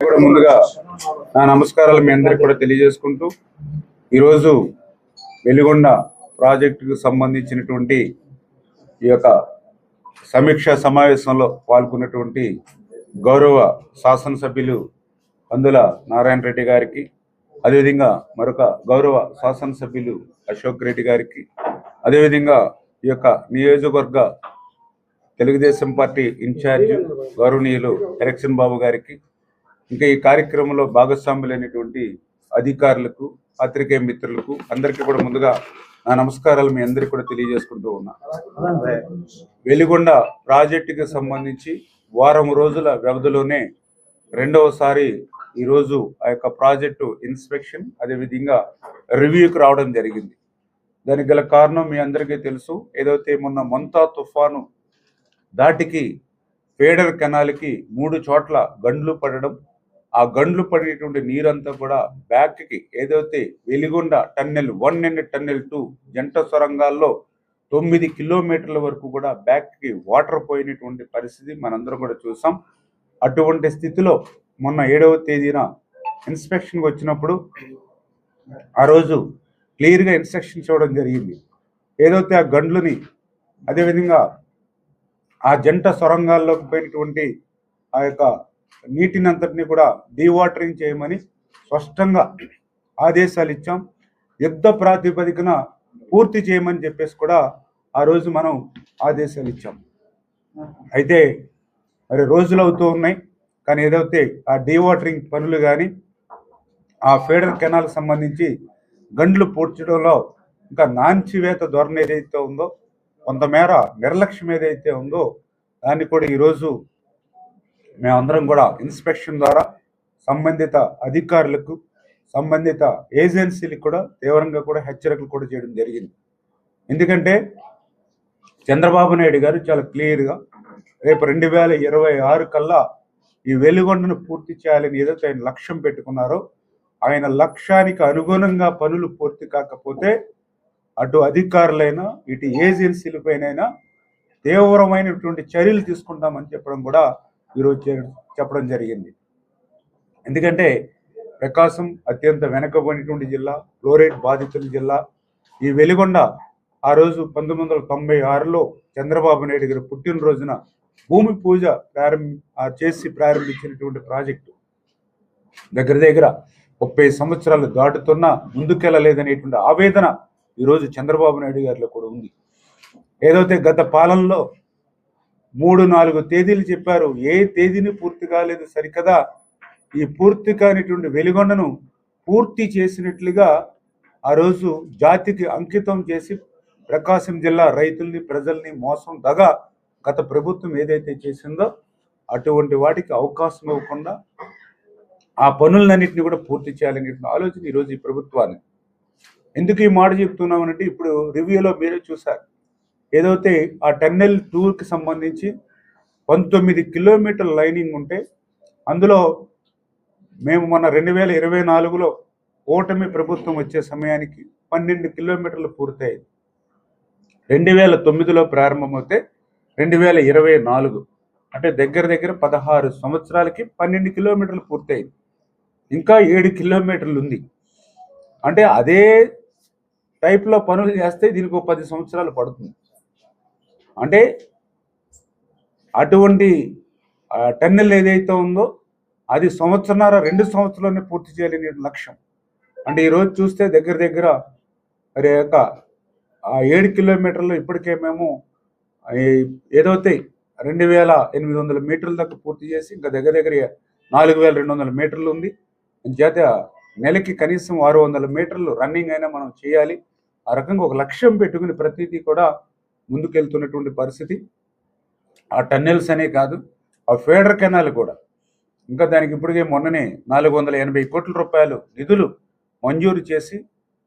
కూడా ముందుగా నా నమస్కారాలు మీ అందరికి కూడా తెలియజేసుకుంటూ ఈరోజు వెలిగొండ ప్రాజెక్టుకు సంబంధించినటువంటి ఈ యొక్క సమీక్ష సమావేశంలో పాల్గొన్నటువంటి గౌరవ శాసనసభ్యులు అందుల నారాయణ రెడ్డి గారికి అదేవిధంగా మరొక గౌరవ శాసనసభ్యులు అశోక్ రెడ్డి గారికి అదేవిధంగా ఈ యొక్క నియోజకవర్గ తెలుగుదేశం పార్టీ ఇన్ఛార్జ్ గౌరవనీయులు ఎలక్షన్ బాబు గారికి ఇంకా ఈ కార్యక్రమంలో భాగస్వాములైనటువంటి అధికారులకు పత్రికే మిత్రులకు అందరికీ కూడా ముందుగా నా నమస్కారాలు మీ అందరికీ కూడా తెలియజేసుకుంటూ ఉన్నా. వెలిగొండ ప్రాజెక్టుకి సంబంధించి వారం రోజుల వ్యవధిలోనే రెండవసారి ఈరోజు ఆ యొక్క ప్రాజెక్టు ఇన్స్పెక్షన్ అదేవిధంగా రివ్యూకి రావడం జరిగింది. దానికి గల కారణం మీ అందరికీ తెలుసు. ఏదైతే మొన్న మంతా తుఫాను దాటికి ఫేడర్ కెనాల్కి మూడు చోట్ల గండ్లు పడడం ఆ గండ్లు పడినటువంటి నీరంతా కూడా బ్యాక్కి ఏదైతే Veligonda tunnel one and tunnel two జంట సొరంగాల్లో తొమ్మిది కిలోమీటర్ల వరకు కూడా బ్యాక్కి వాటర్ పోయినటువంటి పరిస్థితి మనందరం కూడా చూసాం. అటువంటి స్థితిలో మొన్న ఏడవ తేదీన ఇన్స్పెక్షన్కి వచ్చినప్పుడు ఆ రోజు క్లియర్గా ఇన్స్ట్రక్షన్స్ ఇవ్వడం జరిగింది. ఏదైతే ఆ గండ్లని అదేవిధంగా ఆ జంట సొరంగాల్లోకి పోయినటువంటి ఆ యొక్క నీటిని అంతటినీ కూడా డీవాటరింగ్ చేయమని స్పష్టంగా ఆదేశాలు ఇచ్చాం. యుద్ధ ప్రాతిపదికన పూర్తి చేయమని చెప్పేసి కూడా ఆ రోజు మనం ఆదేశాలు ఇచ్చాం. అయితే మరి రోజులు అవుతూ ఉన్నాయి. కానీ ఏదైతే ఆ డీవాటరింగ్ పనులు కానీ ఆ ఫేడర్ కెనాల్ సంబంధించి గండ్లు పూడ్చడంలో ఇంకా నాంచివేత ధోరణి ఏదైతే ఉందో కొంతమేర నిర్లక్ష్యం ఏదైతే ఉందో దాన్ని కూడా ఈరోజు మేమందరం కూడా ఇన్స్పెక్షన్ ద్వారా సంబంధిత అధికారులకు సంబంధిత ఏజెన్సీలకు కూడా తీవ్రంగా కూడా హెచ్చరికలు కూడా చేయడం జరిగింది. ఎందుకంటే చంద్రబాబు నాయుడు గారు చాలా క్లియర్గా రేపు రెండు వేల ఇరవై ఆరు కల్లా ఈ వెలుగొండను పూర్తి చేయాలని ఏదైతే ఆయన లక్ష్యం పెట్టుకున్నారో ఆయన లక్ష్యానికి అనుగుణంగా పనులు పూర్తి కాకపోతే అటు అధికారులైనా ఇటు ఏజెన్సీలపైనైనా తీవ్రమైనటువంటి చర్యలు తీసుకుంటామని చెప్పడం కూడా ఈరోజు చెప్పడం జరిగింది. ఎందుకంటే ప్రకాశం అత్యంత వెనకబడినటువంటి జిల్లా ఫ్లోరైడ్ బాధితుల జిల్లా. ఈ వెలిగొండ ఆ రోజు పంతొమ్మిది వందల తొంభై ఆరులో చంద్రబాబు నాయుడు గారి పుట్టినరోజున భూమి పూజ ప్రారంభ ఆ చేసి ప్రారంభించినటువంటి ప్రాజెక్టు. దగ్గర దగ్గర ముప్పై సంవత్సరాలు దాటుతున్నా ముందుకెళ్ళలేదనేటువంటి ఆవేదన ఈరోజు చంద్రబాబు నాయుడు గారిలో కూడా ఉంది. ఏదైతే గత పాలనలో మూడు నాలుగు తేదీలు చెప్పారు. ఏ తేదీని పూర్తి కాలేదు సరికదా? ఈ పూర్తి కానిటువంటి వెలుగొండను పూర్తి చేసినట్లుగా ఆ రోజు జాతికి అంకితం చేసి ప్రకాశం జిల్లా రైతుల్ని ప్రజల్ని మోసం దగా గత ప్రభుత్వం ఏదైతే చేసిందో అటువంటి వాటికి అవకాశం ఇవ్వకుండా ఆ పనులన్నింటినీ కూడా పూర్తి చేయాలనేటువంటి ఆలోచన ఈరోజు ఈ ప్రభుత్వాన్ని ఎందుకు ఈ మాట చెప్తున్నామనంటే ఇప్పుడు రివ్యూలో మీరే చూసారు ఏదైతే ఆ టెన్నెల్ టూర్కి సంబంధించి పంతొమ్మిది కిలోమీటర్ లైనింగ్ ఉంటే అందులో మేము మొన్న రెండు వేల ఇరవై నాలుగులో ఓటమి ప్రభుత్వం వచ్చే సమయానికి పన్నెండు కిలోమీటర్లు పూర్తయ్యాయి రెండు వేల తొమ్మిదిలో ప్రారంభమవుతే రెండు వేల ఇరవై నాలుగు అంటే దగ్గర దగ్గర పదహారు సంవత్సరాలకి పన్నెండు కిలోమీటర్లు పూర్తయింది. ఇంకా ఏడు కిలోమీటర్లు ఉంది. అంటే అదే టైప్లో పనులు చేస్తే దీనికి ఒక పది సంవత్సరాలు పడుతుంది. అంటే అటువంటి ఆ, టన్నెల్ ఏదైతే ఉందో అది సంవత్సరాల రెండు సంవత్సరాలనే పూర్తి చేయాలనే లక్ష్యం. అంటే ఈరోజు చూస్తే దగ్గర దగ్గర మరి యొక్క ఏడు కిలోమీటర్లు ఇప్పటికే మేము ఏదైతే రెండు వేల ఎనిమిది వందల మీటర్ల దాకా పూర్తి చేసి ఇంకా దగ్గర దగ్గర నాలుగు వేల రెండు వందల మీటర్లు ఉంది. చేత నెలకి కనీసం ఆరు వందల మీటర్లు రన్నింగ్ అయినా మనం చేయాలి. ఆ రకంగా ఒక లక్ష్యం పెట్టుకుని ప్రతిదీ కూడా ముందుకెళ్తున్నటువంటి పరిస్థితి. ఆ టన్నెల్స్ అనే కాదు ఆ ఫేడర్ కెనాల్ కూడా. ఇంకా దానికి ఇప్పటికే మొన్ననే నాలుగు వందల ఎనభై కోట్ల రూపాయలు నిధులు మంజూరు చేసి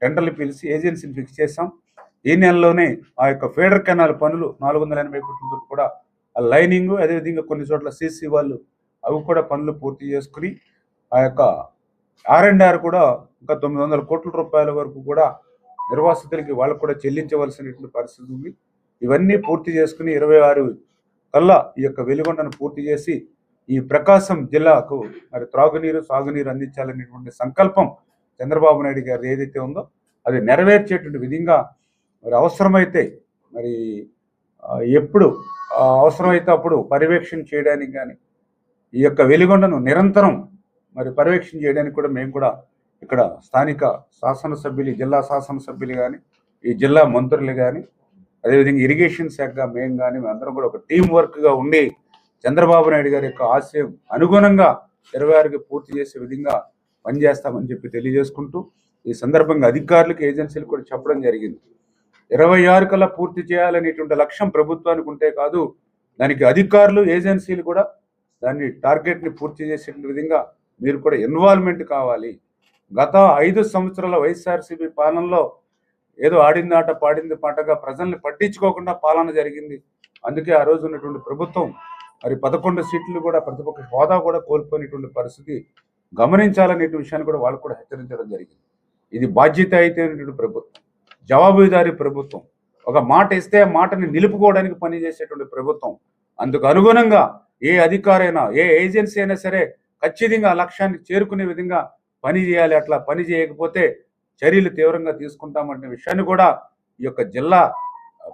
టెండర్లు పిలిచి ఏజెన్సీని ఫిక్స్ చేశాం. ఈ నెలలోనే ఆ యొక్క ఫేడర్ కెనాల్ పనులు నాలుగు వందల ఎనభై కోట్లతో కూడా ఆ లైనింగ్ అదేవిధంగా కొన్ని చోట్ల సీసీ వాళ్ళు అవి కూడా పనులు పూర్తి చేసుకుని ఆ యొక్క ఆర్ అండ్ ఆర్ కూడా ఇంకా తొమ్మిది వందల కోట్ల రూపాయల వరకు కూడా నిర్వాసితులకి వాళ్ళకు కూడా చెల్లించవలసినటువంటి పరిస్థితి ఉంది. ఇవన్నీ పూర్తి చేసుకుని ఇరవై ఆరు కల్లా ఈ యొక్క వెలుగొండను పూర్తి చేసి ఈ ప్రకాశం జిల్లాకు మరి త్రాగునీరు సాగునీరు అందించాలనేటువంటి సంకల్పం చంద్రబాబు నాయుడు గారు ఏదైతే ఉందో అది నెరవేర్చేటువంటి విధంగా మరి అవసరమైతే మరి ఎప్పుడు అవసరమైతే అప్పుడు పర్యవేక్షణ చేయడానికి కానీ ఈ యొక్క వెలిగొండను నిరంతరం మరి పర్యవేక్షణ చేయడానికి కూడా మేము కూడా ఇక్కడ స్థానిక శాసనసభ్యులు జిల్లా శాసనసభ్యులు కానీ ఈ జిల్లా మంత్రులు కానీ అదేవిధంగా ఇరిగేషన్ శాఖ మేము కానీ అందరం కూడా ఒక టీం వర్క్గా ఉండి చంద్రబాబు నాయుడు గారి యొక్క ఆశయం అనుగుణంగా ఇరవై ఆరుకి పూర్తి చేసే విధంగా పనిచేస్తామని చెప్పి తెలియజేసుకుంటూ ఈ సందర్భంగా అధికారులకు ఏజెన్సీలు కూడా చెప్పడం జరిగింది. ఇరవై ఆరు కల్లా పూర్తి చేయాలనేటువంటి లక్ష్యం ప్రభుత్వానికి ఉంటే కాదు దానికి అధికారులు ఏజెన్సీలు కూడా దాన్ని టార్గెట్ని పూర్తి చేసే విధంగా మీరు కూడా ఇన్వాల్వ్మెంట్ కావాలి. గత ఐదు సంవత్సరాల వైఎస్ఆర్సీపీ పాలనలో ఏదో ఆడింది ఆట పాడింది పాటగా ప్రజల్ని పట్టించుకోకుండా పాలన జరిగింది. అందుకే ఆ రోజు ఉన్నటువంటి ప్రభుత్వం మరి పదకొండు సీట్లు కూడా ప్రతిపక్ష హోదా కూడా కోల్పోయినటువంటి పరిస్థితి గమనించాలనే విషయాన్ని కూడా వాళ్ళు కూడా హెచ్చరించడం జరిగింది. ఇది బాధ్యత అయితే ప్రభుత్వం జవాబుదారీ ప్రభుత్వం. ఒక మాట ఇస్తే మాటని నిలుపుకోవడానికి పనిచేసేటువంటి ప్రభుత్వం. అందుకు అనుగుణంగా ఏ అధికారైనా ఏ ఏజెన్సీ అయినా సరే ఖచ్చితంగా ఆ లక్ష్యాన్ని చేరుకునే విధంగా పని చేయాలి. అట్లా పని చేయకపోతే చర్యలు తీవ్రంగా తీసుకుంటామనే విషయాన్ని కూడా ఈ యొక్క జిల్లా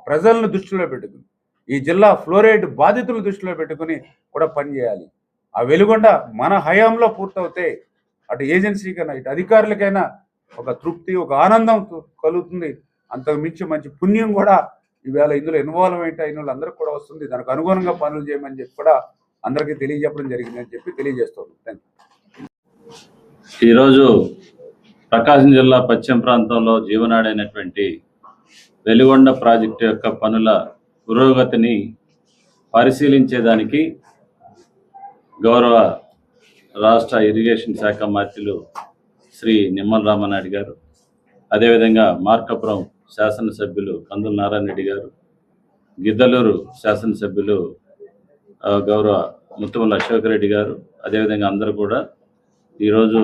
ప్రజలను దృష్టిలో పెట్టుకుని ఈ జిల్లా ఫ్లోరైడ్ బాధితులను దృష్టిలో పెట్టుకుని కూడా పనిచేయాలి ఆ వెలుగొండ మన హయాంలో పూర్తవుతే అటు ఏజెన్సీకైనా ఇటు అధికారులకైనా ఒక తృప్తి ఒక ఆనందం కలుగుతుంది. అంతకు మించి మంచి పుణ్యం కూడా ఈవేళ ఇందులో ఇన్వాల్వ్మెంట్ అయిన వాళ్ళందరికీ కూడా వస్తుంది. దానికి అనుగుణంగా పనులు చేయమని చెప్పి కూడా అందరికీ తెలియజెప్పడం జరిగిందని చెప్పి తెలియజేస్తున్నాను థ్యాంక్ యూ ఈరోజు ప్రకాశం జిల్లా పశ్చిమ ప్రాంతంలో జీవనాడైనటువంటి వెలిగొండ ప్రాజెక్టు యొక్క పనుల పురోగతిని పరిశీలించేదానికి గౌరవ రాష్ట్ర ఇరిగేషన్ శాఖ మంత్రులు శ్రీ నిమ్మల రామనాయుడు గారు అదేవిధంగా మార్కాపురం శాసనసభ్యులు కందుల నారాయణ రెడ్డి గారు గిద్దలూరు శాసనసభ్యులు గౌరవ ముత్తుమల అశోక్ రెడ్డి గారు అదేవిధంగా అందరూ కూడా ఈరోజు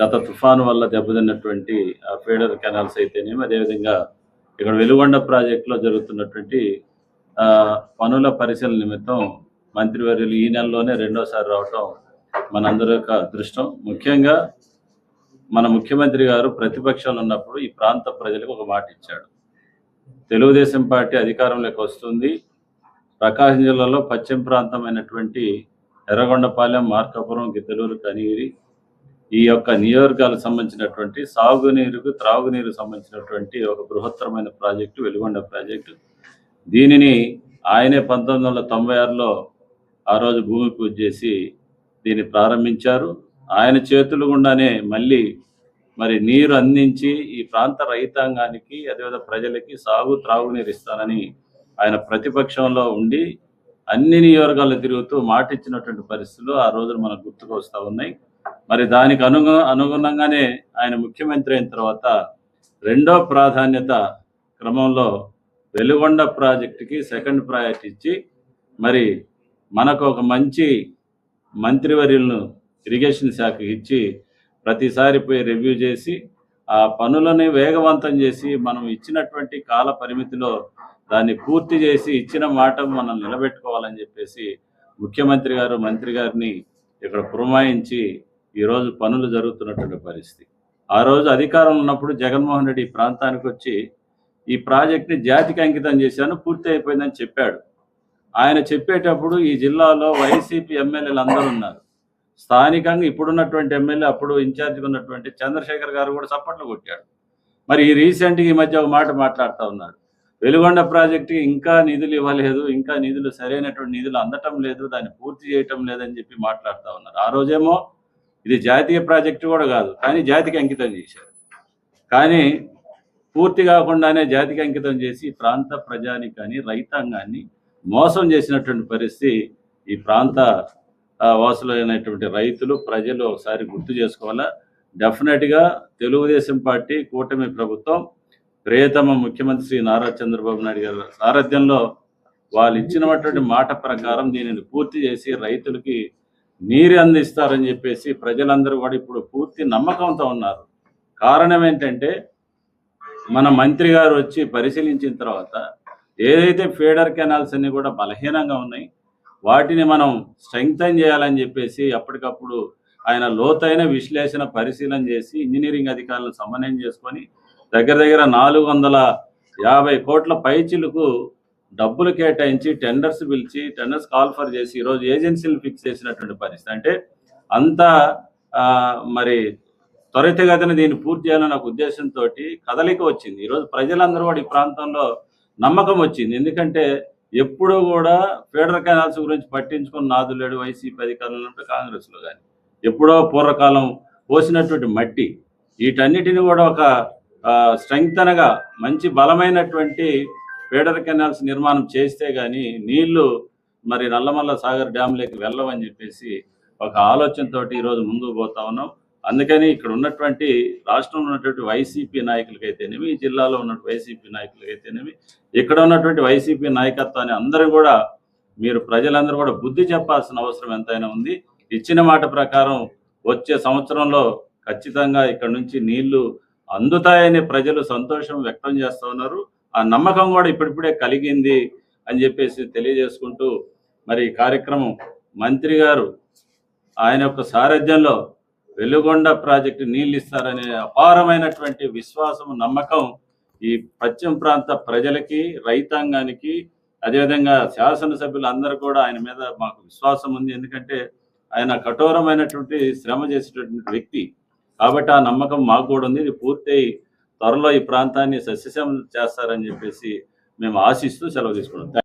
గత తుఫాను వల్ల దెబ్బతిన్నటువంటి ఫీడర్ కెనాల్స్ అయితేనేమి అదేవిధంగా ఇక్కడ వెలుగొండ ప్రాజెక్టులో జరుగుతున్నటువంటి పనుల పరిశీలన నిమిత్తం మంత్రివర్యులు ఈ నెలలోనే రెండోసారి రావటం మనందరి యొక్క అదృష్టం. ముఖ్యంగా మన ముఖ్యమంత్రి గారు ప్రతిపక్షంలో ఉన్నప్పుడు ఈ ప్రాంత ప్రజలకు ఒక మాట ఇచ్చాడు. తెలుగుదేశం పార్టీ అధికారంలోకి వస్తుంది. ప్రకాశం జిల్లాలో పశ్చిమ ప్రాంతమైనటువంటి ఎర్రగొండపాలెం మార్కాపురం గిద్దలూరు కనిగిరి ఈ యొక్క నియోజకాలకు సంబంధించినటువంటి సాగునీరుకు త్రాగునీరుకు సంబంధించినటువంటి ఒక బృహత్తరమైన ప్రాజెక్టు వెలుగొండ ప్రాజెక్టు. దీనిని ఆయనే పంతొమ్మిది వందల తొంభై ఆరులో ఆ రోజు భూమి పూజ చేసి దీన్ని ప్రారంభించారు. ఆయన చేతులు గుండానే మళ్ళీ మరి నీరు అందించి ఈ ప్రాంత రైతాంగానికి అదేవిధంగా ప్రజలకి సాగు త్రాగునీరు ఇస్తానని ఆయన ప్రతిపక్షంలో ఉండి అన్ని నియోజకాలు తిరుగుతూ మాట ఇచ్చినటువంటి పరిస్థితులు ఆ రోజులు మనకు గుర్తుకు వస్తూ ఉన్నాయి. మరి దానికి అనుగు అనుగుణంగానే ఆయన ముఖ్యమంత్రి అయిన తర్వాత రెండో ప్రాధాన్యత క్రమంలో వెలుగొండ ప్రాజెక్టుకి సెకండ్ ప్రయారిటీ ఇచ్చి మరి మనకు ఒక మంచి మంత్రివర్యులను ఇరిగేషన్ శాఖకి ఇచ్చి ప్రతిసారి పోయి రివ్యూ చేసి ఆ పనులని వేగవంతం చేసి మనం ఇచ్చినటువంటి కాల పరిమితిలో దాన్ని పూర్తి చేసి ఇచ్చిన మాట మనం నిలబెట్టుకోవాలని చెప్పేసి ముఖ్యమంత్రి గారు మంత్రి గారిని ఇక్కడ పురమాయించి ఈరోజు పనులు జరుగుతున్నటువంటి పరిస్థితి. ఆ రోజు అధికారం ఉన్నప్పుడు జగన్మోహన్ రెడ్డి ఈ ప్రాంతానికి వచ్చి ఈ ప్రాజెక్ట్ని జాతికి అంకితం చేశాను పూర్తి అయిపోయిందని చెప్పాడు. ఆయన చెప్పేటప్పుడు ఈ జిల్లాలో వైసీపీ ఎమ్మెల్యేలు అందరూ ఉన్నారు. స్థానికంగా ఇప్పుడున్నటువంటి ఎమ్మెల్యే అప్పుడు ఇన్ఛార్జిగా ఉన్నటువంటి చంద్రశేఖర్ గారు కూడా చప్పట్లు కొట్టాడు. మరి ఈ రీసెంట్గా ఈ మధ్య ఒక మాట మాట్లాడుతూ ఉన్నాడు వెలుగొండ ప్రాజెక్టుకి ఇంకా నిధులు ఇవ్వలేదు ఇంకా నిధులు సరైనటువంటి నిధులు అందటం లేదు దాన్ని పూర్తి చేయటం లేదని చెప్పి మాట్లాడుతూ ఉన్నారు. ఆ రోజేమో ఇది జాతీయ ప్రాజెక్టు కూడా కాదు కానీ జాతికి అంకితం చేశారు. కానీ పూర్తి కాకుండానే జాతికి అంకితం చేసి ప్రాంత ప్రాంత ప్రజానికాన్ని రైతాంగాన్ని మోసం చేసినటువంటి పరిస్థితి ఈ ప్రాంత వాసులైనటువంటి రైతులు ప్రజలు ఒకసారి గుర్తు చేసుకోవాలా? డెఫినెట్గా తెలుగుదేశం పార్టీ కూటమి ప్రభుత్వం ప్రియతమ ముఖ్యమంత్రి శ్రీ నారా చంద్రబాబు నాయుడు గారి సారథ్యంలో వాళ్ళు ఇచ్చినటువంటి మాట ప్రకారం దీనిని పూర్తి చేసి రైతులకి నీరు అందిస్తారని చెప్పేసి ప్రజలందరూ కూడా ఇప్పుడు పూర్తి నమ్మకంతో ఉన్నారు. కారణం ఏంటంటే మన మంత్రి గారు వచ్చి పరిశీలించిన తర్వాత ఏదైతే ఫీడర్ కెనాల్స్ అన్ని కూడా బలహీనంగా ఉన్నాయి వాటిని మనం స్ట్రెంగ్తన్ చేయాలని చెప్పేసి అప్పటికప్పుడు ఆయన లోతైన విశ్లేషణ పరిశీలన చేసి ఇంజనీరింగ్ అధికారులను సమన్వయం చేసుకొని దగ్గర దగ్గర నాలుగు వందల యాభై కోట్ల పైచిలకు డబ్బులు కేటాయించి టెండర్స్ పిలిచి టెండర్స్ కాల్ఫర్ చేసి ఈరోజు ఏజెన్సీలు ఫిక్స్ చేసినటువంటి పరిస్థితి. అంటే అంత మరి త్వరితగతిన దీన్ని పూర్తి చేయాలన్న ఒక ఉద్దేశంతో కదలిక వచ్చింది. ఈరోజు ప్రజలందరూ కూడా ఈ ప్రాంతంలో నమ్మకం వచ్చింది. ఎందుకంటే ఎప్పుడూ కూడా ఫెడరల్ కెనాల్స్ గురించి పట్టించుకున్న నాదులేడు వైసీపీ అధికారులు ఉంటే కాంగ్రెస్లో కానీ ఎప్పుడో పూర్వకాలం పోసినటువంటి మట్టి. వీటన్నిటిని కూడా ఒక స్ట్రెంగ్త్ అనగా మంచి బలమైనటువంటి ఫీడర్ కెనాల్స్ నిర్మాణం చేస్తే కానీ నీళ్ళు మరి నల్లమల్ల సాగర్ డ్యాంలోకి వెళ్ళవని చెప్పేసి ఒక ఆలోచనతో ఈరోజు ముందుకు పోతా ఉన్నాం. అందుకని ఇక్కడ ఉన్నటువంటి రాష్ట్రంలో ఉన్నటువంటి వైసీపీ నాయకులకైతేనేమి ఈ జిల్లాలో ఉన్న వైసీపీ నాయకులకైతేనేమి ఇక్కడ ఉన్నటువంటి వైసీపీ నాయకత్వాన్ని అందరూ కూడా మీరు ప్రజలందరూ కూడా బుద్ధి చెప్పాల్సిన అవసరం ఎంతైనా ఉంది. ఇచ్చిన మాట ప్రకారం వచ్చే సంవత్సరంలో ఖచ్చితంగా ఇక్కడ నుంచి నీళ్ళు అందుతాయని ప్రజలు సంతోషం వ్యక్తం చేస్తూ ఉన్నారు. ఆ నమ్మకం కూడా ఇప్పుడిప్పుడే కలిగింది అని చెప్పేసి తెలియజేసుకుంటూ మరి ఈ కార్యక్రమం మంత్రి గారు ఆయన యొక్క సారథ్యంలో వెలుగొండ ప్రాజెక్టు నీళ్ళు ఇస్తారనే అపారమైనటువంటి విశ్వాసం నమ్మకం ఈ పశ్చిమ ప్రాంత ప్రజలకి రైతాంగానికి అదేవిధంగా శాసనసభ్యులు అందరూ కూడా ఆయన మీద మాకు విశ్వాసం ఉంది. ఎందుకంటే ఆయన కఠోరమైనటువంటి శ్రమ చేసేటటువంటి వ్యక్తి. కాబట్టి ఆ నమ్మకం మాకు కూడా ఉంది. ఇది పూర్తయి త్వరలో ఈ ప్రాంతాన్ని సస్యశ్యామం చేస్తారని చెప్పేసి మేము ఆశిస్తూ సెలవు తీసుకున్నాం.